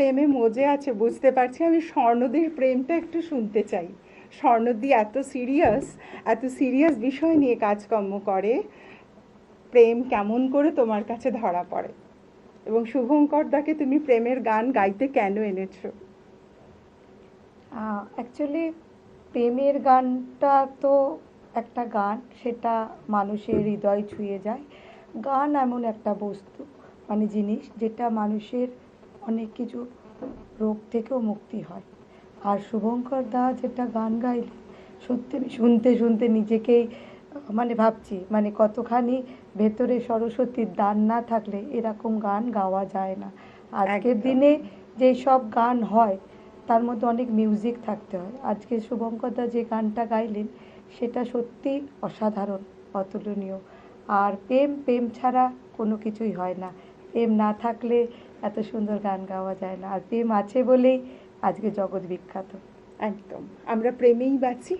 প্রেমে মজে আছে, বুঝতে পারছি। আমি স্বর্ণদের প্রেমটা একটু শুনতে চাই। স্বর্ণদি এত সিরিয়াস এত সিরিয়াস বিষয় নিয়ে কাজকর্ম করে। প্রেম কেমন করে তোমার কাছে ধরা পড়ে? এবং শুভঙ্কর দাকে তুমি প্রেমের গান গাইতে কেন এনেছো? অ্যাকচুয়ালি প্রেমের গানটা তো একটা গান, সেটা মানুষের হৃদয় ছুঁয়ে যায়। গান এমন একটা বস্তু মানে জিনিস যেটা মানুষের অনেক কিছু রোগ থেকেও মুক্তি হয়। আর শুভঙ্কর দা যেটা গান গাইলে সত্যি শুনতে শুনতে নিজেকেই মানে ভাবছি মানে কতখানি ভেতরে সরস্বতীর দান না থাকলে এরকম গান গাওয়া যায় না। আজকের। দিনে যেই সব গান হয় তার মধ্যে অনেক মিউজিক থাকতে হয়। আজকে শুভঙ্কর দা যে গানটা গাইলেন সেটা সত্যি অসাধারণ অতুলনীয়। আর প্রেম প্রেম ছাড়া কোনো কিছুই হয় না। প্রেম না থাকলে এত সুন্দর গান গাওয়া যায় না। আর প্রেম আছে বলেই আজকে জগৎ বিখ্যাত। একদম। আমরা প্রেমেই বাঁচি।